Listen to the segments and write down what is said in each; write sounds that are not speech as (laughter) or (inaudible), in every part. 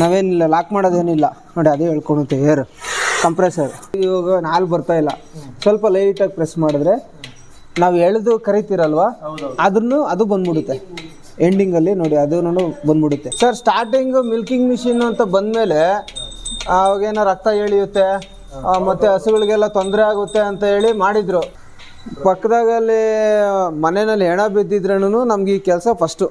ನಾವೇನಿಲ್ಲ lock ಮಾಡೋದೇನಿಲ್ಲ. ನೋಡಿ ಅದೇ ಹೇಳ್ಕೊಳುತ್ತೆ air compressor ಇವಾಗ ಹಾಲು ಬರ್ತಾ ಇಲ್ಲ. ಸ್ವಲ್ಪ ಲೈಟಾಗಿ ಪ್ರೆಸ್ ಮಾಡಿದ್ರೆ ನಾವು ಎಳೆದು ಕರಿತೀರಲ್ವಾ? ಅದನ್ನು ಅದು ಬಂದ್ಬಿಡುತ್ತೆ. ಎಂಡಿಂಗಲ್ಲಿ ನೋಡಿ ಅದು ಬಂದ್ಬಿಡುತ್ತೆ. ಸರ್ ಸ್ಟಾರ್ಟಿಂಗು ಮಿಲ್ಕಿಂಗ್ ಮಿಷಿನ್ ಅಂತ ಬಂದಮೇಲೆ ಅವಾಗೇನೋ ರಕ್ತ ಎಳೆಯುತ್ತೆ? ಮತ್ತು ಮತ್ತೆ ಹಸುಗಳಿಗೆಲ್ಲ ತೊಂದರೆ ಆಗುತ್ತೆ ಅಂತ ಹೇಳಿ ಮಾಡಿದರು. ಪಕ್ಕದಾಗಲ್ಲಿ ಮನೆಯಲ್ಲಿ ಹೆಣ ಬಿದ್ದಿದ್ರೂ ನಮ್ಗೆ ಈ ಕೆಲಸ ಫಸ್ಟು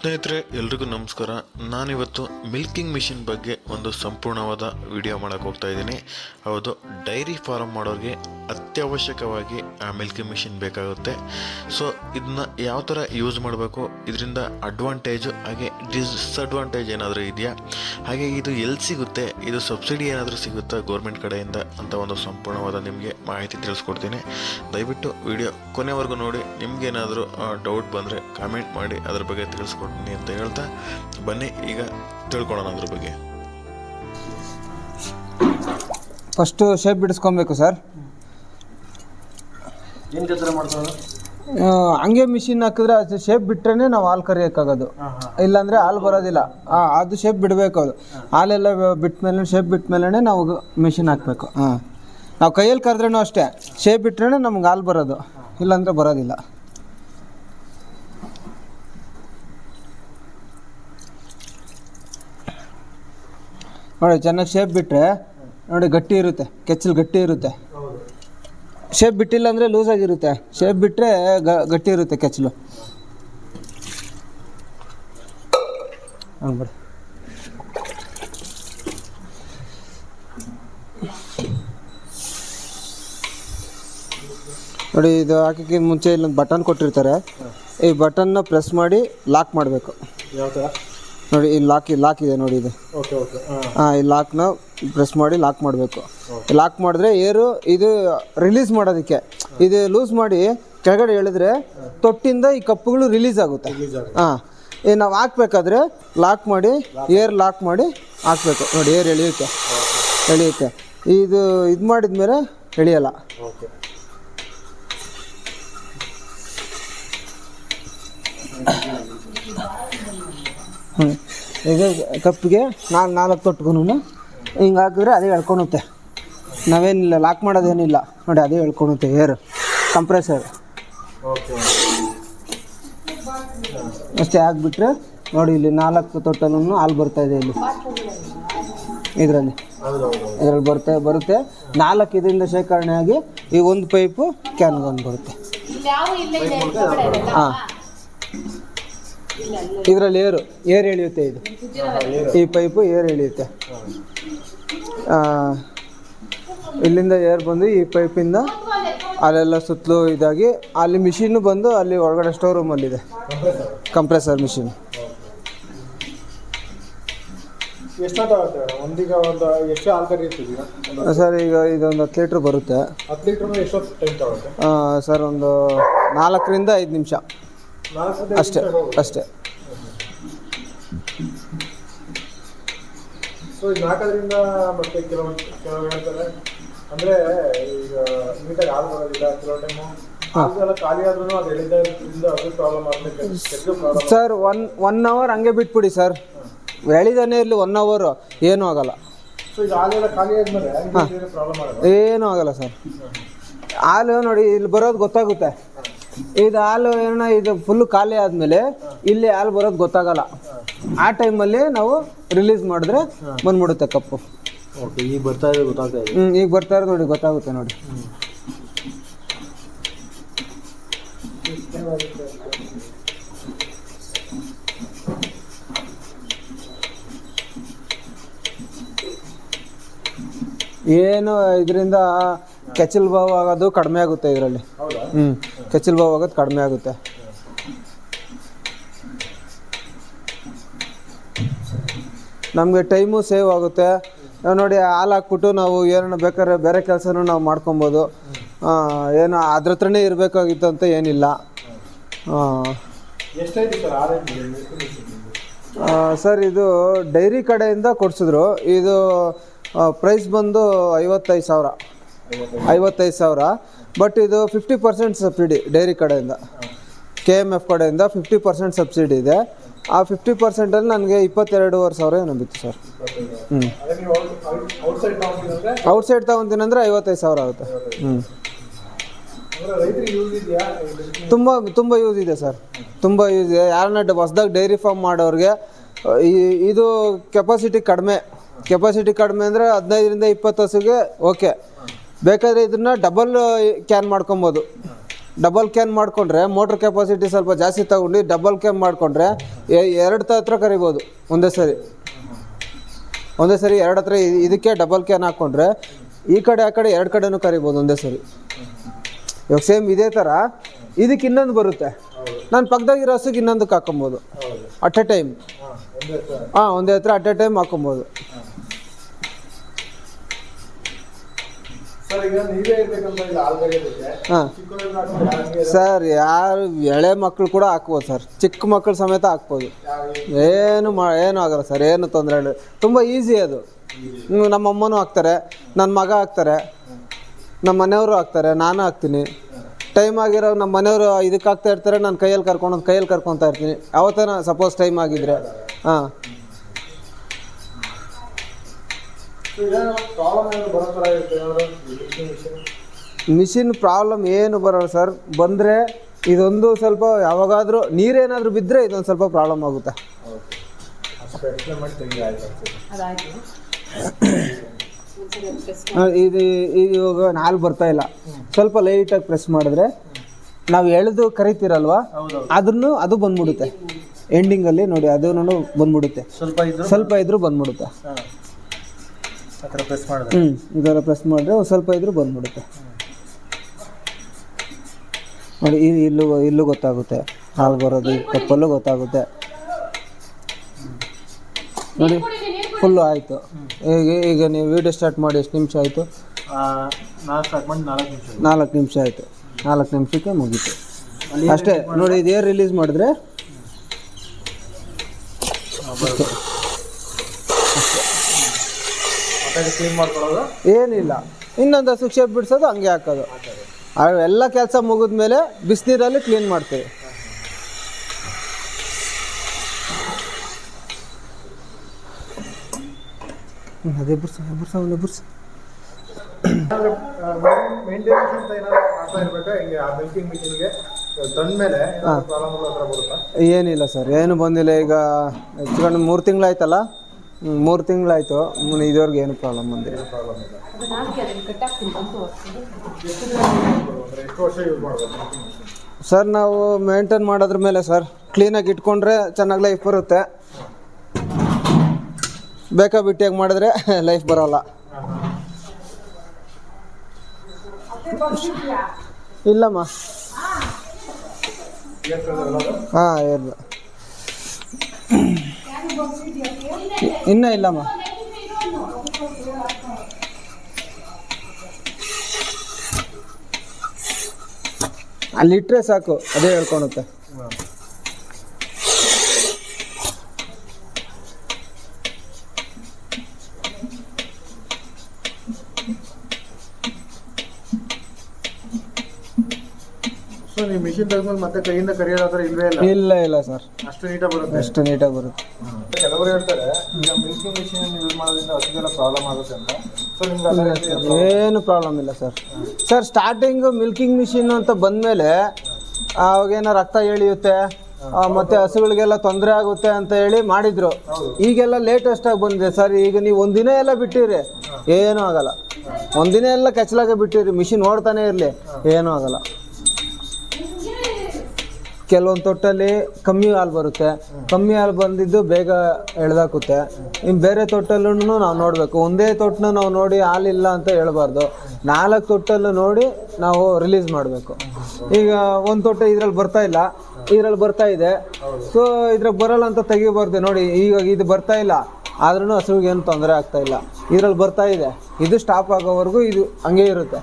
ಸ್ನೇಹಿತರೆ, ಎಲ್ರಿಗೂ ನಮಸ್ಕಾರ. ನಾನಿವತ್ತು ಮಿಲ್ಕಿಂಗ್ ಮಿಷಿನ್ ಬಗ್ಗೆ ಒಂದು ಸಂಪೂರ್ಣವಾದ ವಿಡಿಯೋ ಮಾಡೋಕೆ ಹೋಗ್ತಾ ಇದ್ದೀನಿ. ಹೌದು, ಡೈರಿ ಫಾರಮ್ ಮಾಡೋರಿಗೆ ಅತ್ಯವಶ್ಯಕವಾಗಿ ಆ ಮಿಲ್ಕಿಂಗ್ ಮಿಷಿನ್ ಬೇಕಾಗುತ್ತೆ. ಸೊ ಇದನ್ನ ಯಾವ ಥರ ಯೂಸ್ ಮಾಡಬೇಕು? ಇದರಿಂದ ಅಡ್ವಾಂಟೇಜು ಹಾಗೆ ಡಿಸ್ಅಡ್ವಾಂಟೇಜ್ ಏನಾದರೂ ಇದೆಯಾ? ಹಾಗೆ ಇದು ಎಲ್ಲಿ ಸಿಗುತ್ತೆ? ಇದು ಸಬ್ಸಿಡಿ ಏನಾದರೂ ಸಿಗುತ್ತಾ ಗೌರ್ಮೆಂಟ್ ಕಡೆಯಿಂದ ಅಂತ ಒಂದು ಸಂಪೂರ್ಣವಾದ ನಿಮಗೆ ಮಾಹಿತಿ ತಿಳಿಸ್ಕೊಡ್ತೀನಿ. ದಯವಿಟ್ಟು ವಿಡಿಯೋ ಕೊನೆವರೆಗೂ ನೋಡಿ. ನಿಮಗೇನಾದರೂ ಡೌಟ್ ಬಂದರೆ ಕಾಮೆಂಟ್ ಮಾಡಿ. ಅದ್ರ ಬಗ್ಗೆ ತಿಳಿಸ್ಕೊಡ್ತೀನಿ. ಅಂತ ಹೇಳ್ತಾ ಬನ್ನಿ ಈಗ ತಿಳ್ಕೊಳ್ಳೋಣ ಅದ್ರ ಬಗ್ಗೆ. ಫಸ್ಟು ಶೇಪ್ ಬಿಡಿಸ್ಕೊಬೇಕು ಸರ್ ಏನು ಕೆಲಸ ಮಾಡ್ತಾರೆ ಆ, ಹಂಗೆ ಮಿಷಿನ್ ಹಾಕಿದ್ರೆ ಅದು ಶೇಪ್ ಬಿಟ್ರೇ ನಾವು ಹಾಲು ಕರಿಯೋಕ್ಕಾಗೋದು. ಇಲ್ಲಾಂದರೆ ಹಾಲು ಬರೋದಿಲ್ಲ. ಆ, ಅದು ಶೇಪ್ ಬಿಡಬೇಕು ಅದು. ಹಾಲೆಲ್ಲ ಬಿಟ್ಟ ಮೇಲೆ ಶೇಪ್ ಬಿಟ್ಟ ಮೇಲೆ ನಾವು ಮಿಷಿನ್ ಹಾಕಬೇಕು. ಹಾಂ. ನಾವು ಕೈಯಲ್ಲಿ ಕರೆದ್ರೂ ಅಷ್ಟೇ. ಶೇಪ್ ಬಿಟ್ರೇನೆ ನಮ್ಗೆ ಹಾಲು ಬರೋದು. ಇಲ್ಲಾಂದರೆ ಬರೋದಿಲ್ಲ. ನೋಡಿ, ಚೆನ್ನಾಗಿ ಶೇಪ್ ಬಿಟ್ಟರೆ ನೋಡಿ, ಗಟ್ಟಿ ಇರುತ್ತೆ, ಕೆಚ್ಚಲು ಗಟ್ಟಿ ಇರುತ್ತೆ. ಶೇಪ್ ಬಿಟ್ಟಿಲ್ಲ ಅಂದರೆ ಲೂಸ್ ಆಗಿರುತ್ತೆ. ಶೇಪ್ ಬಿಟ್ಟರೆ ಗಟ್ಟಿ ಇರುತ್ತೆ ಕೆಚ್ಚಲು. ಬಿಡಿ. ನೋಡಿ, ಇದು ಹಾಕಿ ಮುಂಚೆ ಇಲ್ಲೊಂದು ಬಟನ್ ಕೊಟ್ಟಿರ್ತಾರೆ. ಈ ಬಟನ್ನ ಪ್ರೆಸ್ ಮಾಡಿ ಲಾಕ್ ಮಾಡಬೇಕು. ಯಾವ ಥರ ನೋಡಿ ಇಲ್ಲಿ ಲಾಕ್ ಲಾಕ್ ಇದೆ ನೋಡಿ ಇದು. ಓಕೆ ಓಕೆ ಹಾಂ. ಈ ಲಾಕ್ನ ಪ್ರೆಸ್ ಮಾಡಿ ಲಾಕ್ ಮಾಡಬೇಕು. ಲಾಕ್ ಮಾಡಿದ್ರೆ ಏರು ಇದು ರಿಲೀಸ್ ಮಾಡೋದಕ್ಕೆ. ಇದು ಲೂಸ್ ಮಾಡಿ ಕೆಳಗಡೆ ಎಳೆದ್ರೆ ತೊಟ್ಟಿಂದ ಈ ಕಪ್ಪುಗಳು ರಿಲೀಸ್ ಆಗುತ್ತೆ. ಹಾಂ. ಏ ನಾವು ಹಾಕ್ಬೇಕಾದ್ರೆ ಲಾಕ್ ಮಾಡಿ ಏರ್ ಲಾಕ್ ಮಾಡಿ ಹಾಕ್ಬೇಕು. ನೋಡಿ ಏರ್ ಎಳೆಯುತ್ತೆ. ಎಳೆಯುತ್ತೆ. ಇದು ಇದು ಮಾಡಿದ್ಮೇಲೆ ಎಳೆಯಲ್ಲ. ಓಕೆ ಹ್ಞೂ ಈಗ ಕಪ್ಪಿಗೆ ನಾಲ್ಕು ನಾಲ್ಕು ತೊಟ್ಕೊನು ಹಿಂಗೆ ಹಾಕಿದ್ರೆ ಅದೇ ಎಳ್ಕೊಳುತ್ತೆ ನಾವೇನಿಲ್ಲ ಲಾಕ್ ಮಾಡೋದೇನಿಲ್ಲ. ನೋಡಿ ಅದೇ ಎಳ್ಕೊಳುತ್ತೆ ಏರ್ ಕಂಪ್ರೆಸರ್ ಅಷ್ಟೇ ಹಾಕ್ಬಿಟ್ರೆ ನೋಡಿ ಇಲ್ಲಿ ನಾಲ್ಕು ತೊಟ್ಟಲೂ ಹಾಲು ಬರ್ತಾ ಇದೆ ಇಲ್ಲಿ. ಇದರಲ್ಲಿ. ಇದರಲ್ಲಿ ಬರುತ್ತೆ ಬರುತ್ತೆ. ನಾಲ್ಕು ಇದರಿಂದ ಶೇಖರಣೆ ಆಗಿ ಈ ಒಂದು ಪೈಪು ಕ್ಯಾನ್ಗೊಂದು ಬರುತ್ತೆ ಹಾಂ. ಇದರಲ್ಲಿ ಏರು ಏರ್ ಎಳೆಯುತ್ತೆ ಇದು. ಈ ಪೈಪು ಏರ್ ಎಳೆಯುತ್ತೆ. ಇಲ್ಲಿಂದ ಏರ್ ಬಂದು ಈ ಪೈಪಿಂದ ಅಲ್ಲೆಲ್ಲ ಸುತ್ತಲೂ ಇದಾಗಿ ಅಲ್ಲಿ ಮಿಷಿನ್ನು ಬಂದು ಅಲ್ಲಿ ಒಳಗಡೆ ಸ್ಟೋರ್ ರೂಮಲ್ಲಿದೆ. Compressor machine. ಎಷ್ಟೊತ್ತಾಗುತ್ತೆ ಒಂದೀಗ ಒಂದು ಎಷ್ಟು ಹಾಲು ಕರಿಯುತ್ತೀವಿ ಈಗ ಸರ್ ಈಗ ಇದೊಂದು ಹತ್ತು ಲೀಟ್ರ್ ಬರುತ್ತೆ. ಹತ್ತು ಲೀಟ್ರ್ ಎಷ್ಟೊತ್ತು ಟೈಮ್ ತಗೊಳುತ್ತೆ? ಆ, ಸರ್ ಒಂದು ನಾಲ್ಕರಿಂದ ಐದು ನಿಮಿಷ. ಅಷ್ಟೇ ಅಷ್ಟೇ. ಸೊ ಇದು ಮತ್ತೆ ಹೇಳ್ತಾರೆ. ಅಂದರೆ ಈಗ ನೀಟಾಗಿ ಹಾಲು ಬರೋದಿಲ್ಲ ಕೆಲವು time sir one one hour ಹಂಗೆ ಬಿಟ್ಬಿಡಿ ಸರ್. ಹೇಳಿದಾನೆ ಇರಲಿ ಒನ್ ಅವರ್ ಏನೂ ಆಗಲ್ಲ. ಏನೂ ಆಗಲ್ಲ ಸರ್. ಹಾಲು ನೋಡಿ ಇಲ್ಲಿ ಬರೋದು ಗೊತ್ತಾಗುತ್ತೆ. ಇದು ಹಾಲು ಏನೋ ಇದು ಫುಲ್ ಖಾಲಿ ಆದಮೇಲೆ ಇಲ್ಲಿ ಹಾಲು ಬರೋದು ಗೊತ್ತಾಗಲ್ಲ. ಆ ಟೈಮಲ್ಲಿ ನಾವು ರಿಲೀಸ್ ಮಾಡಿದ್ರೆ ಬಂದ್ಬಿಡುತ್ತೆ ಕಪ್ಪು. ಓಕೆ ಈಗ ಬರ್ತಾ ಇದೆ ಗೊತ್ತಾಗ್ತಾ ಇದೆ. ಹ್ಞೂ ಈಗ ಬರ್ತಾ ಇರೋದು ನೋಡಿ ಗೊತ್ತಾಗುತ್ತೆ ನೋಡಿ. ಏನು ಇದರಿಂದ ಕೆಚಲ್ ಭಾವ ಆಗೋದು ಕಡಿಮೆ ಆಗುತ್ತೆ ಇದರಲ್ಲಿ. ಹ್ಞೂ ಕೆಚ್ಚಲ್ ಬಾವು ಆಗೋದು ಕಡಿಮೆ ಆಗುತ್ತೆ. ನಮಗೆ ಟೈಮು ಸೇವ್ ಆಗುತ್ತೆ. ನೋಡಿ ಹಾಲು ಹಾಕ್ಬಿಟ್ಟು ನಾವು ಏನೋ ಬೇಕಾದ್ರೆ ಬೇರೆ ಕೆಲಸನೂ ನಾವು ಮಾಡ್ಕೊಬೋದು. ಏನು ಅದ್ರ ಹತ್ರನೇ ಇರಬೇಕಾಗಿತ್ತು ಅಂತ ಏನಿಲ್ಲ. ಸರ್ ಇದು ಡೈರಿ ಕಡೆಯಿಂದ ಕೊಡಿಸಿದ್ರು. ಇದು ಪ್ರೈಸ್ ಬಂದು ಐವತ್ತೈದು ಸಾವಿರ. ಐವತ್ತೈದು ಸಾವಿರ. ಬಟ್ ಇದು ಫಿಫ್ಟಿ ಪರ್ಸೆಂಟ್ ಸಬ್ಸಿಡಿ ಡೈರಿ ಕಡೆಯಿಂದ. ಕೆ ಎಂ ಎಫ್ ಕಡೆಯಿಂದ ಫಿಫ್ಟಿ ಪರ್ಸೆಂಟ್ ಸಬ್ಸಿಡಿ ಇದೆ. ಆ ಫಿಫ್ಟಿ ಪರ್ಸೆಂಟಲ್ಲಿ ನನಗೆ ಇಪ್ಪತ್ತೆರಡುವರೆ ಸಾವಿರ ಏನೋ ಬಿತ್ತು ಸರ್. ಹ್ಞೂ ಔಟ್ಸೈಡ್ ಔಟ್ಸೈಡ್ ತೊಗೊತೀನಂದ್ರೆ ಐವತ್ತೈದು ಸಾವಿರ ಆಗುತ್ತೆ. ಹ್ಞೂ ಅಂದ್ರೆ ತುಂಬ ತುಂಬ ಯೂಸ್ ಇದೆ ಸರ್. ತುಂಬ ಯೂಸ್ ಇದೆ. ಯಾರನ್ನ ಹೊಸ್ದಾಗಿ ಡೈರಿ ಫಾರ್ಮ್ ಮಾಡೋರಿಗೆ, ಈ, ಇದು ಕೆಪಾಸಿಟಿ ಕಡಿಮೆ. ಕೆಪಾಸಿಟಿ ಕಡಿಮೆ ಅಂದರೆ ಹದಿನೈದರಿಂದ ಇಪ್ಪತ್ತು ಹಸುಗೆ ಓಕೆ ಬೇಕಾದರೆ ಇದನ್ನು ಡಬಲ್ ಕ್ಯಾನ್ ಮಾಡ್ಕೊಬೋದು. ಡಬಲ್ ಕ್ಯಾನ್ ಮಾಡಿಕೊಂಡ್ರೆ ಮೋಟ್ರ್ ಕೆಪಾಸಿಟಿ ಸ್ವಲ್ಪ ಜಾಸ್ತಿ ತಗೊಂಡು ಡಬಲ್ ಕ್ಯಾನ್ ಮಾಡಿಕೊಂಡ್ರೆ ಎರಡು ಹತ್ರ ಕರಿಬೋದು ಒಂದೇ ಸರಿ. ಒಂದೇ ಸರಿ ಎರಡು ಹತ್ರ ಇದಕ್ಕೆ ಡಬಲ್ ಕ್ಯಾನ್ ಹಾಕ್ಕೊಂಡ್ರೆ ಈ ಕಡೆ ಆ ಕಡೆ ಎರಡು ಕಡೆನೂ ಕರಿಬೋದು ಒಂದೇ ಸರಿ. ಇವಾಗ ಸೇಮ್ ಇದೇ ಥರ ಇದಕ್ಕೆ ಇನ್ನೊಂದು ಬರುತ್ತೆ. ನಾನು ಪಕ್ಕದಾಗಿರೋ ಹಸುಗೆ ಇನ್ನೊಂದಕ್ಕೆ ಹಾಕೊಬೋದು. ಅಟ್ ಎ ಟೈಮ್ ಹಾ, ಒಂದೇ ತರ. ಹಾಂ ಒಂದೇ ಹತ್ರ ಅಟ್ ಎ ಟೈಮ್ ಹಾಕೊಬೋದು. ಸರ್ ಯಾರು ಎಳೆ ಮಕ್ಕಳು ಕೂಡ ಹಾಕ್ಬೋದು ಸರ್. ಚಿಕ್ಕ ಮಕ್ಕಳು ಸಮೇತ ಹಾಕ್ಬೋದು. ಏನು ಮಾ ಏನು ಆಗಲ್ಲ ಸರ್ ಏನು ತೊಂದರೆ ಇಲ್ಲ. ತುಂಬ ಈಸಿ ಅದು. ನಮ್ಮ ಅಮ್ಮನೂ ಹಾಕ್ತಾರೆ ನನ್ನ ಮಗ ಹಾಕ್ತಾರೆ ನಮ್ಮ ಮನೆಯವರು ಹಾಕ್ತಾರೆ ನಾನು ಹಾಕ್ತೀನಿ. ಟೈಮ್ ಆಗಿರೋ ನಮ್ಮ ಮನೆಯವರು ಇದಕ್ಕೆ ಹಾಕ್ತಾ ಇರ್ತಾರೆ ನಾನು ಕೈಯಲ್ಲಿ ಕರ್ಕೊಂಡು ಕೈಯಲ್ಲಿ ಕರ್ಕೊತಾ ಇರ್ತೀನಿ. ಯಾವತ್ತಾನ ಸಪೋಸ್ ಟೈಮ್ ಆಗಿದ್ರೆ. ಹಾಂ. ಮಿಷಿನ್ ಪ್ರಾಬ್ಲಮ್ ಏನು ಬರೋಲ್ಲ ಸರ್ ಬಂದರೆ ಇದೊಂದು ಸ್ವಲ್ಪ ಯಾವಾಗಾದರೂ ನೀರೇನಾದರೂ ಬಿದ್ದರೆ ಇದೊಂದು ಸ್ವಲ್ಪ ಪ್ರಾಬ್ಲಮ್ ಆಗುತ್ತೆ. ಇದು ಇದು ಇವಾಗ ನಾಲ್ಕು ಬರ್ತಾ ಇಲ್ಲ. ಸ್ವಲ್ಪ ಲೈಟಾಗಿ ಪ್ರೆಸ್ ಮಾಡಿದ್ರೆ ನಾವು ಎಳೆದು ಕರಿತೀರಲ್ವಾ? ಅದನ್ನು ಅದು ಬಂದ್ಬಿಡುತ್ತೆ. ಎಂಡಿಂಗಲ್ಲಿ ನೋಡಿ ಅದನ್ನು ಬಂದ್ಬಿಡುತ್ತೆ. ಸ್ವಲ್ಪ ಇದ್ರು ಸ್ವಲ್ಪ ಇದ್ರೂ ಬಂದ್ಬಿಡುತ್ತೆ. ಪ್ರೆಸ್ ಮಾಡಿದ್ರೆ? ಹ್ಞೂ ಇದರ ಪ್ರೆಸ್ ಮಾಡಿದ್ರೆ ಒಂದು ಸ್ವಲ್ಪ ಇದ್ರೂ ಬಂದ್ಬಿಡುತ್ತೆ. ನೋಡಿ ಈ- ಇಲ್ಲೂ ಇಲ್ಲೂ ಗೊತ್ತಾಗುತ್ತೆ. ಹಾಲು ಬರೋದು ಈ ಕಪ್ಪಲ್ಲೂ ಗೊತ್ತಾಗುತ್ತೆ. ನೋಡಿ ಫುಲ್ಲು ಆಯಿತು. ಈಗ ಈಗ ನೀವು ವಿಡಿಯೋ ಸ್ಟಾರ್ಟ್ ಮಾಡಿ ಎಷ್ಟು ನಿಮಿಷ ಆಯಿತು? ನಾಲ್ಕು ನಿಮಿಷ ಆಯಿತು. ನಾಲ್ಕು ನಿಮಿಷಕ್ಕೆ ಮುಗೀತು. ಅಷ್ಟೇ ನೋಡಿ ಇದು ಏರ್ ರಿಲೀಸ್ ಮಾಡಿದ್ರೆ? ಕ್ಲೀನ್ ಮಾಡ್ಕೊಳ್ಳೋದು? ಏನಿಲ್ಲ. ಇನ್ನೊಂದು ಹಸು ಶೇಪ್ ಬಿಡಿಸೋದು ಹಂಗೆ ಹಾಕೋದು. ಎಲ್ಲ ಕೆಲಸ ಮುಗಿದ್ಮೇಲೆ ಬಿಸಿನೀರಲ್ಲಿ ಕ್ಲೀನ್ ಮಾಡ್ತೀವಿ. ಅದೇ ಒಂದು ಏನಿಲ್ಲ ಸರ್ ಏನು ಬಂದಿಲ್ಲ. ಈಗ ಹೆಚ್ಚು ಕಡಿಮೆ ಮೂರು ತಿಂಗಳಾಯ್ತಲ್ಲ? ಮೂರು ತಿಂಗಳಾಯ್ತು. ಇದುವರೆಗೆ ಏನು ಪ್ರಾಬ್ಲಮ್ ಬಂದಿಲ್ಲ. ಸರ್ ನಾವು ಮೇಂಟೈನ್ ಮಾಡೋದ್ರ ಮೇಲೆ ಸರ್ ಕ್ಲೀನಾಗಿ ಇಟ್ಕೊಂಡ್ರೆ ಚೆನ್ನಾಗಿ ಲೈಫ್ ಬರುತ್ತೆ. ಬೇಕಾ ಬಿಟ್ಟಿಯಾಗಿ ಮಾಡಿದ್ರೆ (laughs) ಲೈಫ್ ಬರೋಲ್ಲ. ಇಲ್ಲಮ್ಮ. ಹಾಂ. ಇಲ್ಲ ಇನ್ನೂ ಇಲ್ಲಮ್ಮ ಅಲ್ಲಿ ಇಟ್ಟರೆ ಸಾಕು ಅದೇ ಹೇಳ್ಕೊಳುತ್ತೆ ಮಿಷಿನ್ ತೆಗೆದ್ಮೇಲೆ ಮತ್ತೆ ಕೈಯಿಂದ ಕರಿಯೋದಾದ್ರೆ ಇಲ್ವೇ ಇಲ್ಲ? ಇಲ್ಲ ಇಲ್ಲ ಸರ್ ಅಷ್ಟು ನೀಟಾಗಿ ಬರುತ್ತೆ. ಅಷ್ಟು ನೀಟಾಗಿ ಬರುತ್ತೆ. ಕೆಲವರು ಹೇಳ್ತಾರೆ ಈಗ ಮಿಲ್ಕಿಂಗ್ ಮಿಷಿನ್ ಯೂಸ್ ಮಾಡೋದ್ರಿಂದ ಪ್ರಾಬ್ಲಮ್ ಆಗುತ್ತೆ ಅಂತ. ಸೊ ನಿಮ್ಗೆ ಅದರ ಏನು ಪ್ರಾಬ್ಲಮ್ ಇಲ್ಲ sir sir starting milking machine ಅಂತ ಬಂದಮೇಲೆ ಅವಾಗೇನೋ ರಕ್ತ ಎಳಿಯುತ್ತೆ ಆ, ಮತ್ತೆ ಹಸುಗಳಿಗೆಲ್ಲ ತೊಂದರೆ ಆಗುತ್ತೆ ಅಂತ ಹೇಳಿ ಮಾಡಿದ್ರು. ಈಗೆಲ್ಲ ಲೇಟೆಸ್ಟ್ ಆಗಿ ಬಂದಿದೆ ಸರ್ ಈಗ ನೀವು ಒಂದಿನ ಎಲ್ಲ ಬಿಟ್ಟಿರಿ. ಏನೂ ಆಗಲ್ಲ. ಒಂದಿನ ಎಲ್ಲ ಕೆಚ್ಚಲಾಗೆ ಬಿಟ್ಟಿರಿ. ಮಿಷಿನ್ ಓಡ್ತಾನೆ ಇರಲಿ. ಏನೂ ಆಗಲ್ಲ. ಕೆಲವೊಂದು ತೊಟ್ಟಲ್ಲಿ ಕಮ್ಮಿ ಹಾಲು ಬರುತ್ತೆ. ಕಮ್ಮಿ ಹಾಲು ಬಂದಿದ್ದು ಬೇಗ ಎಳ್ದಾಕುತ್ತೆ. ಇನ್ನು ಬೇರೆ ತೊಟ್ಟಲ್ಲೂ ನಾವು ನೋಡಬೇಕು. ಒಂದೇ ತೊಟ್ಟನ್ನ ನಾವು ನೋಡಿ ಹಾಲಿಲ್ಲ ಅಂತ ಹೇಳ್ಬಾರ್ದು. ನಾಲ್ಕು ತೊಟ್ಟಲ್ಲೂ ನೋಡಿ ನಾವು ರಿಲೀಸ್ ಮಾಡಬೇಕು. ಈಗ ಒಂದು ತೊಟ್ಟ ಇದ್ರಲ್ಲಿ ಬರ್ತಾ ಇಲ್ಲ. ಇದ್ರಲ್ಲಿ ಬರ್ತಾ ಇದೆ. ಸೊ ಇದ್ರಾಗ ಬರಲ್ಲ ಅಂತ ತೆಗಿಬಾರ್ದು. ನೋಡಿ ಈಗ ಇದು ಬರ್ತಾ ಇಲ್ಲ. ಆದ್ರೂ ಹಸುವಿಗೆ ಏನು ತೊಂದರೆ ಆಗ್ತಾ ಇಲ್ಲ. ಇದ್ರಲ್ಲಿ ಬರ್ತಾ ಇದೆ. ಇದು ಸ್ಟಾಪ್ ಆಗೋವರೆಗೂ ಇದು ಹಂಗೆ ಇರುತ್ತೆ.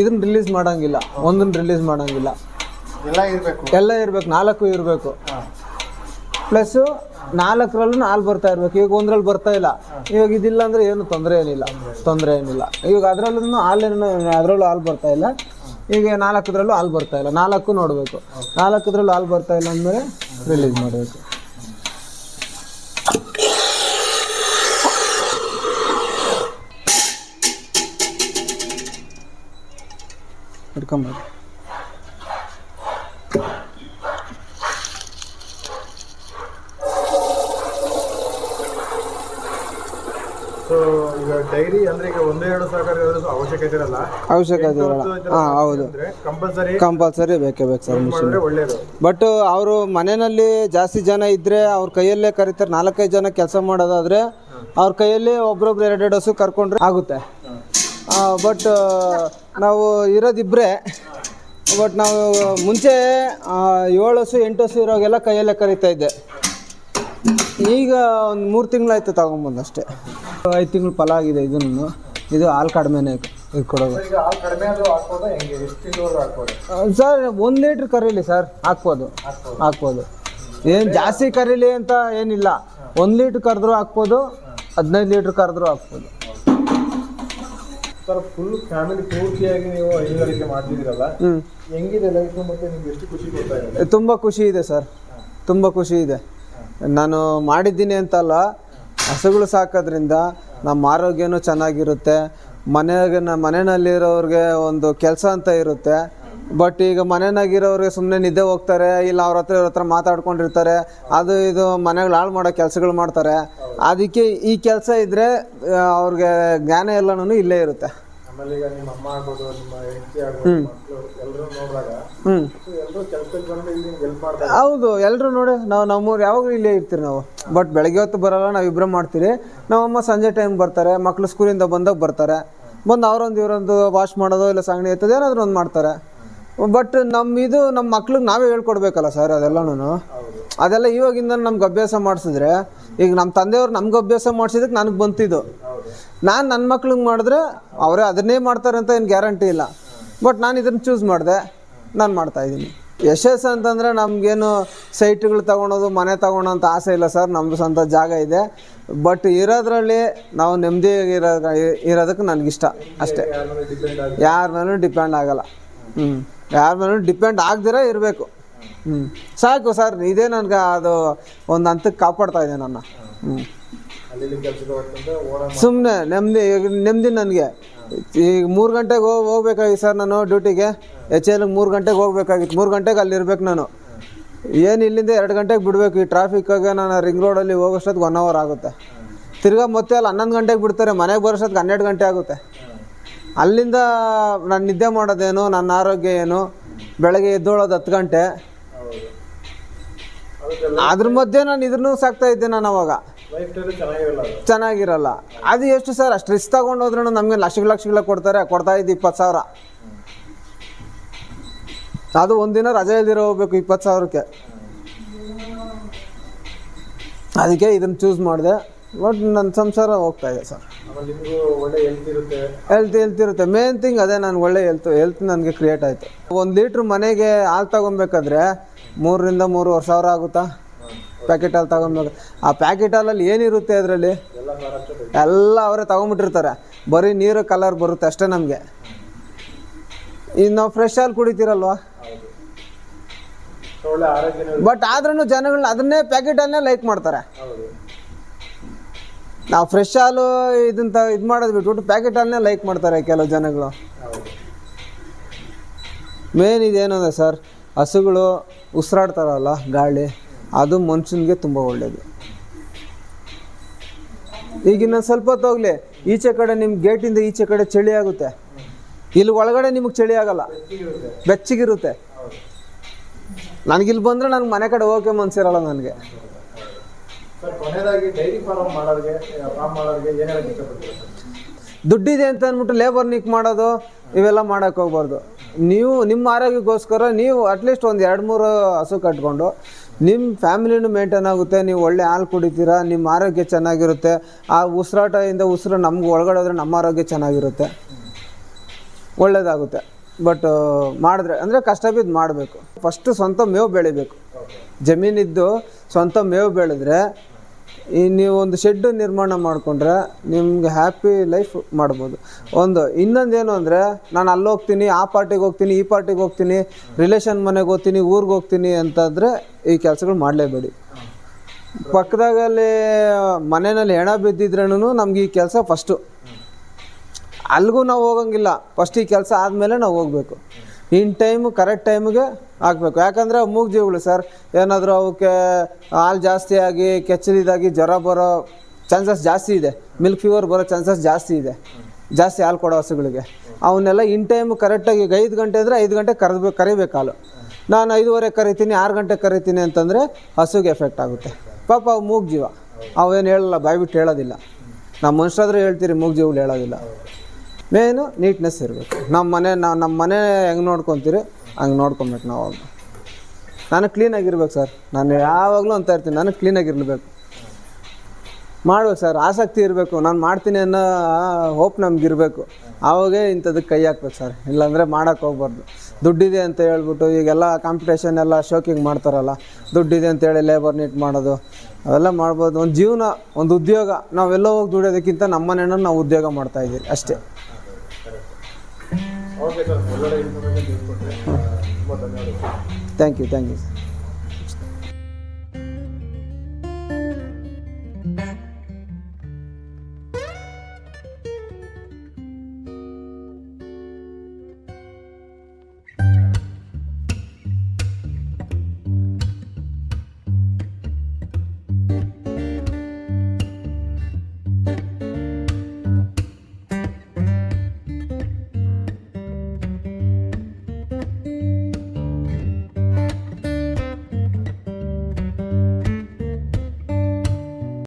ಇದನ್ನ ರಿಲೀಸ್ ಮಾಡೋಂಗಿಲ್ಲ. ಒಂದನ್ನ ರಿಲೀಸ್ ಮಾಡೋಂಗಿಲ್ಲ. ಎಲ್ಲ ಇರಬೇಕು. ಎಲ್ಲ ಇರ್ಬೇಕು ನಾಲ್ಕು ಇರಬೇಕು. ಪ್ಲಸ್ಸು ನಾಲ್ಕರಲ್ಲೂ ನಾಲ್ಕು ಬರ್ತಾ ಇರಬೇಕು. ಈಗ ಒಂದ್ರಲ್ಲಿ ಬರ್ತಾ ಇಲ್ಲ. ಇವಾಗ ಇದಿಲ್ಲ ಅಂದ್ರೆ ಏನು ತೊಂದರೆ ಏನಿಲ್ಲ. ತೊಂದರೆ ಏನಿಲ್ಲ. ಇವಾಗ ಅದರಲ್ಲೂ ಹಾಲೇನು ಅದರಲ್ಲೂ ಹಾಲು ಬರ್ತಾ ಇಲ್ಲ. ಈಗ ನಾಲ್ಕದ್ರಲ್ಲೂ ಹಾಲು ಬರ್ತಾ ಇಲ್ಲ. ನಾಲ್ಕು ನೋಡಬೇಕು. ನಾಲ್ಕದ್ರಲ್ಲೂ ಹಾಲು ಬರ್ತಾ ಇಲ್ಲ ಅಂದ್ರೆ ರಿಲೀಸ್ ಮಾಡಬೇಕು. ಹಿಡ್ಕೊಂಬರ್ರಿ ಸೊ ಈಗ ಡೈರಿ ಅಂದ್ರೆ ಈಗ ಒಂದೇ ಎರಡು ಸಹಕಾರ ಅವಶ್ಯಕತೆ ಇರಲ್ಲ. ಅವಶ್ಯಕತೆ ಇರಲ್ಲ. ಹಾಂ ಹೌದು. ಕಂಪಲ್ಸರಿ ಕಂಪಲ್ಸರಿ ಬೇಕೇ ಬೇಕು ಸರ್ ಮಿಷಿನ್ ಬಟ್ ಅವರು ಮನೆಯಲ್ಲಿ ಜಾಸ್ತಿ ಜನ ಇದ್ದರೆ ಅವ್ರ ಕೈಯಲ್ಲೇ ಕರೀತಾರೆ. ನಾಲ್ಕೈದು ಜನ ಕೆಲಸ ಮಾಡೋದಾದರೆ ಅವ್ರ ಕೈಯಲ್ಲಿ ಒಬ್ರೊಬ್ರು ಎರಡೆರಡು ಹಸು ಕರ್ಕೊಂಡ್ರೆ ಆಗುತ್ತೆ. ಬಟ್ ನಾವು ಇರೋದಿಬ್ರೆ ಬಟ್ ನಾವು ಮುಂಚೆ ಏಳು ಹಸು ಎಂಟು ಹಸು ಇರೋಗೆಲ್ಲ ಕೈಯಲ್ಲೇ ಕರಿತಾ ಇದ್ದೆ. ಈಗ ಒಂದು ಮೂರು ತಿಂಗಳಾಯ್ತು ತಗೊಂಬಂದು ಅಷ್ಟೇ. ಐದು ತಿಂಗಳು ಫಲ ಆಗಿದೆ ಇದನ್ನು. ಇದು ಹಾಲು ಕಡಿಮೆನೇ ಇದು ಕೊಡೋದು ಸರ್ ಒಂದು ಲೀಟ್ರ್ ಕರೀಲಿ ಸರ್. ಹಾಕ್ಬೋದು. ಹಾಕ್ಬೋದು. ಏನು ಜಾಸ್ತಿ ಕರೀಲಿ ಅಂತ ಏನಿಲ್ಲ. ಒಂದು ಲೀಟ್ರ್ ಕರೆದ್ರೂ ಹಾಕ್ಬೋದು. ಹದಿನೈದು ಲೀಟ್ರ್ ಕರೆದ್ರೂ ಹಾಕ್ಬೋದು. ಸರ್ ಫುಲ್ ಫ್ಯಾಮಿಲಿ ಪೂರ್ತಿಯಾಗಿ ನೀವು ಹೈನುಗಾರಿಕೆ ಮಾಡ್ತಿದ್ದೀರಲ್ಲ? ಹ್ಞೂ ಹೆಂಗಿದೆ ಲೈಫ್ ಮತ್ತೆ ನಿಮ್ಗೆ ಎಷ್ಟು ಖುಷಿ ಕೊಡ್ತಾ ಇದೆ? ತುಂಬ ಖುಷಿ ಇದೆ ಸರ್. ತುಂಬ ಖುಷಿ ಇದೆ. ನಾನು ಮಾಡಿದ್ದೀನಿ ಅಂತಲ್ಲ, ಹಸುಗಳು ಸಾಕೋದ್ರಿಂದ ನಮ್ಮ ಆರೋಗ್ಯನೂ ಚೆನ್ನಾಗಿರುತ್ತೆ. ಮನೆಗೆ ಮನೆಯಲ್ಲಿರೋರಿಗೆ ಒಂದು ಕೆಲಸ ಅಂತ ಇರುತ್ತೆ. ಬಟ್ ಈಗ ಮನೆಯಾಗಿರೋರಿಗೆ ಸುಮ್ಮನೆ ನಿದ್ದೆ ಹೋಗ್ತಾರೆ, ಇಲ್ಲ ಅವ್ರ ಹತ್ರ ಇವ್ರ ಹತ್ರ ಮಾತಾಡ್ಕೊಂಡಿರ್ತಾರೆ, ಅದು ಇದು ಮನೆಗಳು ಹಾಳು ಮಾಡೋ ಕೆಲಸಗಳು ಮಾಡ್ತಾರೆ. ಅದಕ್ಕೆ ಈ ಕೆಲಸ ಇದ್ದರೆ ಅವ್ರಿಗೆ ಜ್ಞಾನ ಎಲ್ಲನೂ ಇಲ್ಲೇ ಇರುತ್ತೆ. ಆಮೇಲೆ ಈಗ ನಿಮ್ಮ ಅಮ್ಮ ಆಗ್ಬೋದು ನಿಮ್ಮ ಹೆಂಡತಿ ಆಗ್ಬೋದು ಮಕ್ಕಳು ಎಲ್ಲರೂ ನೋಡಿದಾಗ ಎಲ್ಲರೂ ಕೆಲಸಕ್ಕೆ ಬಂದು ಇಲ್ಲಿ ಹೆಲ್ಪ್ ಮಾಡ್ತಾರೆ. ಹೌದು ಎಲ್ಲರೂ ನೋಡಿ ನಾವು ನಮ್ಮೂರು ಯಾವಾಗಲೂ ಇಲ್ಲೇ ಇರ್ತೀರಿ ನಾವು. ಬಟ್ ಬೆಳಗ್ಗೆ ಹೊತ್ತು ಬರಲ್ಲ ನಾವು ಇಬ್ಬರೇ ಮಾಡ್ತೀರಿ. ನಮ್ಮಮ್ಮ ಸಂಜೆ ಟೈಮ್ ಬರ್ತಾರೆ ಮಕ್ಕಳು ಸ್ಕೂಲಿಂದ ಬಂದಾಗ ಬರ್ತಾರೆ. ಬಂದು ಅವರೊಂದು ಇವರೊಂದು ವಾಶ್ ಮಾಡೋದು ಇಲ್ಲ ಸಗಣಿ ಎತ್ತೋದು ಏನಾದರೂ ಒಂದು ಮಾಡ್ತಾರೆ. ಬಟ್ ನಮ್ಮ ಇದು ನಮ್ಮ ಮಕ್ಳಿಗೆ ನಾವೇ ಹೇಳ್ಕೊಡ್ಬೇಕಲ್ಲ ಸರ್ ಅದೆಲ್ಲನೂ ಅದೆಲ್ಲ ಇವಾಗಿಂದ ನಮ್ಗೆ ಅಭ್ಯಾಸ ಮಾಡಿಸಿದ್ರೆ ಈಗ ನಮ್ಮ ತಂದೆಯವ್ರು ನಮ್ಗೆ ಅಭ್ಯಾಸ ಮಾಡಿಸಿದಕ್ಕೆ ನನಗೆ ಬಂತಿದ್ದು. ನಾನು ನನ್ನ ಮಕ್ಳಿಗೆ ಮಾಡಿದ್ರೆ ಅವರೇ ಅದನ್ನೇ ಮಾಡ್ತಾರೆ ಅಂತ ಏನು ಗ್ಯಾರಂಟಿ ಇಲ್ಲ. ಬಟ್ ನಾನು ಇದನ್ನು ಚೂಸ್ ಮಾಡಿದೆ. ನಾನು ಮಾಡ್ತಾ ಇದ್ದೀನಿ. ಯಶಸ್ಸು ಅಂತಂದರೆ ನಮಗೇನು ಸೈಟ್ಗಳು ತೊಗೊಳೋದು, ಮನೆ ತೊಗೊಳೋ ಅಂತ ಆಸೆ ಇಲ್ಲ ಸರ್. ನಮ್ಮದು ಸ್ವಂತ ಜಾಗ ಇದೆ. ಬಟ್ ಇರೋದ್ರಲ್ಲಿ ನಾವು ನೆಮ್ಮದಿಯಾಗಿ ಇರೋ ಇರೋದಕ್ಕೆ ನನಗಿಷ್ಟ ಅಷ್ಟೇ. ಯಾರ ಮೇಲೂ ಡಿಪೆಂಡ್ ಆಗಲ್ಲ. ಹ್ಞೂ ಯಾರ ಮೇಲೂ ಡಿಪೆಂಡ್ ಆಗದಿರೋ ಇರಬೇಕು. ಹ್ಞೂ ಸಾಕು ಸರ್. ಇದೇ ನನಗೆ ಅದು ಒಂದು ಹಂತಕ್ಕೆ ಕಾಪಾಡ್ತಾ ಇದೆ ನನ್ನ. ಹ್ಞೂ ಸುಮ್ಮನೆ ನೆಮ್ಮದಿ ಈಗ ನೆಮ್ಮದಿ ನನಗೆ. ಈಗ ಮೂರು ಗಂಟೆಗೆ ಹೋಗಿ ಹೋಗ್ಬೇಕಾಗಿತ್ತು ಸರ್ ನಾನು ಡ್ಯೂಟಿಗೆ. ಎಚ್ ಎಲ್ ಮೂರು ಗಂಟೆಗೆ ಹೋಗ್ಬೇಕಾಗಿತ್ತು. ಮೂರು ಗಂಟೆಗೆ ಅಲ್ಲಿ ಇರ್ಬೇಕು ನಾನು. ಏನು ಇಲ್ಲಿಂದ ಎರಡು ಗಂಟೆಗೆ ಬಿಡಬೇಕು? ಈ ಟ್ರಾಫಿಕ್ಕಾಗೆ ನಾನು ರಿಂಗ್ ರೋಡಲ್ಲಿ ಹೋಗೋಷ್ಟೊತ್ತಿಗೆ ಒನ್ ಅವರ್ ಆಗುತ್ತೆ. ತಿರ್ಗಾ ಮತ್ತೆ ಅಲ್ಲಿ ಹನ್ನೊಂದು ಗಂಟೆಗೆ ಬಿಡ್ತಾರೆ. ಮನೆಗೆ ಬರೋಷ್ಟೊತ್ತಿಗೆ ಹನ್ನೆರಡು ಗಂಟೆ ಆಗುತ್ತೆ. ಅಲ್ಲಿಂದ ನಾನು ನಿದ್ದೆ ಮಾಡೋದೇನು? ನನ್ನ ಆರೋಗ್ಯ ಏನು? ಬೆಳಗ್ಗೆ ಎದ್ದೋಳೋದು ಹತ್ತು ಗಂಟೆ. ಅದ್ರ ಮಧ್ಯೆ ನಾನು ಇದ್ರೂ ಸಾಕ್ತಾ ಇದ್ದೆ ನಾನು ಅವಾಗ. ಚೆನ್ನಾಗಿರಲ್ಲ ಅದು. ಎಷ್ಟು ಸರ್? ಅಷ್ಟು ರಿಸ್ಕ್ ತಗೊಂಡೋದ್ರೂ ನಮಗೆ ಲಕ್ಷ ಲಕ್ಷಗಳ ಕೊಡ್ತಾರೆ. ಕೊಡ್ತಾ ಇದ್ದು ಇಪ್ಪತ್ತು ಸಾವಿರ. ಅದು ಒಂದಿನ ರಜೆ ಇಲ್ದಿರೋ ಹೋಗ್ಬೇಕು ಇಪ್ಪತ್ತು ಸಾವಿರಕ್ಕೆ. ಅದಕ್ಕೆ ಇದನ್ನು ಚೂಸ್ ಮಾಡಿದೆ. ಬಟ್ ನನ್ನ ಸಂಸಾರ ಹೋಗ್ತಾ ಇದೆ ಸರ್. ಹೆಲ್ತ್ ಇರುತ್ತೆ. ಹೆಲ್ತ್ ಹೆಲ್ತ್ ಇರುತ್ತೆ. ಮೇನ್ ಥಿಂಗ್ ಅದೇ ನಾನು ಒಳ್ಳೆ ಹೆಲ್ತ್ ಹೆಲ್ತ್ ನನಗೆ ಕ್ರಿಯೇಟ್ ಆಯಿತು. ಒಂದು ಲೀಟ್ರ್ ಮನೆಗೆ ಹಾಲು ತಗೊಬೇಕಾದ್ರೆ ಮೂರರಿಂದ ಮೂರುವರೆ ಸಾವಿರ ಆಗುತ್ತಾ? ಪ್ಯಾಕೆಟ್ ಹಾಲು ತಗೊಬೇಕು ಆ ಪ್ಯಾಕೆಟ್ ಹಾಲಲ್ಲಿ ಏನಿರುತ್ತೆ ಅದರಲ್ಲಿ? ಎಲ್ಲ ಅವರೇ ತಗೊಂಬಿಟ್ಟಿರ್ತಾರೆ ಬರೀ ನೀರು ಕಲರ್ ಬರುತ್ತೆ ಅಷ್ಟೇ ನಮಗೆ. ಇನ್ನು ನಾವು ಫ್ರೆಶ್ ಹಾಲು ಕುಡಿತೀರಲ್ವಾ? ಬಟ್ ಆದ್ರೂ ಜನಗಳನ್ನ ಅದನ್ನೇ ಪ್ಯಾಕೆಟ್ ಹಾಲನ್ನೇ ಲೈಕ್ ಮಾಡ್ತಾರೆ. ನಾವು ಫ್ರೆಶ್ ಹಾಲು ಇದಂತ ಇದು ಮಾಡೋದು ಬಿಟ್ಬಿಟ್ಟು ಪ್ಯಾಕೆಟ್ ಹಾಲನ್ನೇ ಲೈಕ್ ಮಾಡ್ತಾರೆ ಕೆಲವು ಜನಗಳು. ಮೇನ್ ಇದೇನಂದ್ರೆ ಸರ್ ಹಸುಗಳು ಉಸಿರಾಡ್ತಾರಲ್ಲ ಗಾಳಿ. ಅದು ಮನುಷ್ಯನಿಗೆ ತುಂಬ ಒಳ್ಳೆಯದು ಈಗಿನ ಸ್ವಲ್ಪ ಹೊತ್ತು ಹೋಗ್ಲಿ ಈಚೆ ಕಡೆ ನಿಮ್ಮ ಗೇಟಿಂದ ಈಚೆ ಕಡೆ ಚಳಿ ಆಗುತ್ತೆ. ಇಲ್ಲಿ ಒಳಗಡೆ ನಿಮಗೆ ಚಳಿ ಆಗಲ್ಲ. ಬೆಚ್ಚಗಿರುತ್ತೆ. ನನಗಿಲ್ಲಿ ಬಂದರೆ ನನಗೆ ಮನೆ ಕಡೆ ಹೋಗೋಕೆ ಮನ್ಸಿರಲ್ಲ ನನಗೆ. ದುಡ್ಡಿದೆ ಅಂತ ಅಂದ್ಬಿಟ್ಟು ಲೇಬರ್ ನಿಕ್ ಮಾಡೋದು ಇವೆಲ್ಲ ಮಾಡೋಕ್ಕೆ ಹೋಗ್ಬಾರ್ದು. ನೀವು ನಿಮ್ಮ ಆರೋಗ್ಯಕ್ಕೋಸ್ಕರ ನೀವು ಅಟ್ಲೀಸ್ಟ್ ಒಂದು ಎರಡು ಮೂರು ಹಸು ಕಟ್ಕೊಂಡು ನಿಮ್ಮ ಫ್ಯಾಮಿಲಿನೂ ಮೇಂಟೈನ್ ಆಗುತ್ತೆ ನೀವು ಒಳ್ಳೆ ಹಾಲು ಕುಡಿತೀರಾ ನಿಮ್ಮ ಆರೋಗ್ಯ ಚೆನ್ನಾಗಿರುತ್ತೆ ಆ ಉಸಿರಾಟದಿಂದ ಉಸಿರು ನಮ್ಗೆ ಒಳಗಡೆ ಹೋದರೆ ನಮ್ಮ ಆರೋಗ್ಯ ಚೆನ್ನಾಗಿರುತ್ತೆ. ಒಳ್ಳೆಯದಾಗುತ್ತೆ ಬಟ್ ಮಾಡಿದ್ರೆ ಅಂದರೆ ಕಷ್ಟ ಬಿದ್ದು ಮಾಡಬೇಕು. ಫಸ್ಟು ಸ್ವಂತ ಮೇವು ಬೆಳಿಬೇಕು. ಜಮೀನಿದ್ದು ಸ್ವಂತ ಮೇವು ಬೆಳೆದ್ರೆ ಈ ನೀವು ಒಂದು ಶೆಡ್ ನಿರ್ಮಾಣ ಮಾಡಿಕೊಂಡ್ರೆ ನಿಮ್ಗೆ ಹ್ಯಾಪಿ ಲೈಫ್ ಮಾಡ್ಬೋದು. ಒಂದು, ಇನ್ನೊಂದೇನು ಅಂದರೆ ನಾನು ಅಲ್ಲಿ ಹೋಗ್ತೀನಿ, ಆ ಪಾರ್ಟಿಗೆ ಹೋಗ್ತೀನಿ, ಈ ಪಾರ್ಟಿಗೆ ಹೋಗ್ತೀನಿ ರಿಲೇಷನ್ ಮನೆಗೆ ಹೋಗ್ತೀನಿ, ಊರಿಗೆ ಹೋಗ್ತೀನಿ ಅಂತಂದರೆ ಈ ಕೆಲಸಗಳು ಮಾಡಲೇಬೇಡಿ. ಪಕ್ಕದಾಗಲ್ಲಿ ಮನೆಯಲ್ಲಿ ಹೆಣ ಬಿದ್ದಿದ್ರೂ ನಮ್ಗೆ ಈ ಕೆಲಸ ಫಸ್ಟು ಅಲ್ಲಿಗೂ ನಾವು ಹೋಗಂಗಿಲ್ಲ. ಫಸ್ಟ್ ಈ ಕೆಲಸ ಆದಮೇಲೆ ನಾವು ಹೋಗಬೇಕು. ಇನ್ ಟೈಮು ಕರೆಕ್ಟ್ ಟೈಮಿಗೆ ಹಾಕ್ಬೇಕು. ಯಾಕಂದರೆ ಮೂಗು ಜೀವಗಳು ಸರ್ ಏನಾದರೂ ಅವಕ್ಕೆ ಹಾಲು ಜಾಸ್ತಿ ಆಗಿ, ಕೆಚ್ಚಲಿದಾಗಿ ಜ್ವರ ಬರೋ ಚಾನ್ಸಸ್ ಜಾಸ್ತಿ ಇದೆ. ಮಿಲ್ಕ್ ಫೀವರ್ ಬರೋ ಚಾನ್ಸಸ್ ಜಾಸ್ತಿ ಇದೆ. ಜಾಸ್ತಿ ಹಾಲು ಕೊಡೋ ಹಸುಗಳಿಗೆ. ಅವನ್ನೆಲ್ಲ ಇನ್ ಟೈಮ್ ಕರೆಕ್ಟಾಗಿ ಈಗ ಐದು ಗಂಟೆ ಅಂದರೆ ಐದು ಗಂಟೆ ಕರೆದು ಕರಿಬೇಕು ಹಾಲು ನಾನು ಐದುವರೆ ಕರಿತೀನಿ, ಆರು ಗಂಟೆ ಕರಿತೀನಿ ಅಂತಂದರೆ ಹಸುಗೆ ಎಫೆಕ್ಟ್ ಆಗುತ್ತೆ. ಪಾಪ ಅವು ಮೂಗ್ ಜೀವ. ಅವೇನು ಹೇಳಲ್ಲ ಬಾಯ್ಬಿಟ್ಟು ಹೇಳೋದಿಲ್ಲ. ನಮ್ಮ ಮನುಷ್ಯರಾದ್ರೂ ಹೇಳ್ತೀರಿ ಮೂಗ್ ಜೀವಗಳು ಹೇಳೋದಿಲ್ಲ. ಮೇನು ನೀಟ್ನೆಸ್ ಇರಬೇಕು. ನಮ್ಮ ಮನೆ ನಾವು ನಮ್ಮ ಮನೆ ಹೆಂಗೆ ನೋಡ್ಕೊತೀರಿ, ಹಂಗೆ ನೋಡ್ಕೊಬೇಕು ನಾವು ಅವಾಗ. ನಾನು ಕ್ಲೀನಾಗಿರ್ಬೇಕು ಸರ್ ನಾನು ಯಾವಾಗಲೂ ಅಂತ ಇರ್ತೀನಿ. ನಾನು ಕ್ಲೀನಾಗಿರ್ಬೇಕು ಮಾಡ್ಬೇಕು ಸರ್ ಆಸಕ್ತಿ ಇರಬೇಕು. ನಾನು ಮಾಡ್ತೀನಿ ಅನ್ನೋ ಹೋಪ್ ನಮಗಿರಬೇಕು ಆವಾಗೇ ಇಂಥದಕ್ಕೆ ಕೈ ಹಾಕ್ಬೇಕು ಸರ್ ಇಲ್ಲಾಂದರೆ ಮಾಡೋಕ್ಕೆ ಹೋಗ್ಬಾರ್ದು. ದುಡ್ಡಿದೆ ಅಂತ ಹೇಳ್ಬಿಟ್ಟು ಈಗೆಲ್ಲ ಕಾಂಪಿಟೇಷನ್ ಎಲ್ಲ ಶೋಕಿಂಗ್ ಮಾಡ್ತಾರಲ್ಲ. ದುಡ್ಡಿದೆ ಅಂತೇಳಿ ಲೇಬರ್ ನೀಟ್ ಮಾಡೋದು. ಅವೆಲ್ಲ ಮಾಡ್ಬೋದು. ಒಂದು ಜೀವನ, ಒಂದು ಉದ್ಯೋಗ. ನಾವೆಲ್ಲ ಹೋಗಿ ದುಡಿಯೋದಕ್ಕಿಂತ ನಮ್ಮ ನಾವು ಉದ್ಯೋಗ ಮಾಡ್ತಾಯಿದ್ದೀವಿ ಅಷ್ಟೇ. Thank you thank you